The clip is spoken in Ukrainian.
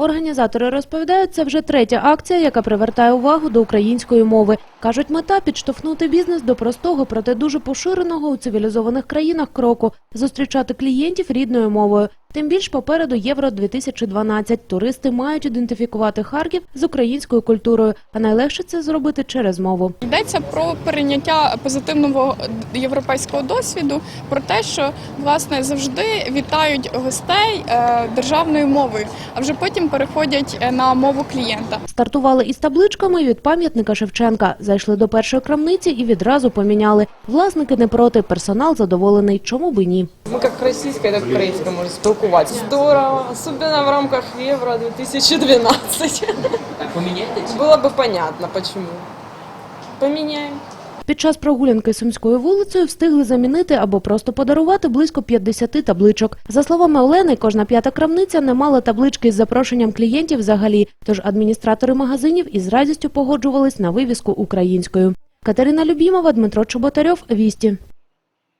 Організатори розповідають, це вже третя акція, яка привертає увагу до української мови. Кажуть, мета підштовхнути бізнес до простого, проте дуже поширеного у цивілізованих країнах кроку зустрічати клієнтів рідною мовою. Тим більш попереду Євро 2012 Туристи мають ідентифікувати Харків з українською культурою, а найлегше це зробити через мову. Йдеться про перейняття позитивного європейського досвіду, про те, що власне завжди вітають гостей е, державною мовою, а вже потім переходять е, на мову клієнта. Стартували із табличками від пам'ятника Шевченка. Зайшли до першої крамниці і відразу поміняли. Власники не проти, персонал задоволений. Чому би ні? Ми як російська, так українська спілкуватися. Здорово, особливо в рамках Євро 2012. Було б понятно, почему. Поміняємо. Під час прогулянки Сумською вулицею встигли замінити або просто подарувати близько 50 табличок. За словами Олени, кожна п'ята крамниця не мала таблички з запрошенням клієнтів взагалі, тож адміністратори магазинів із радістю погоджувались на вивіску українською. Катерина Любімова, Дмитро Чоботарьов, Вісті.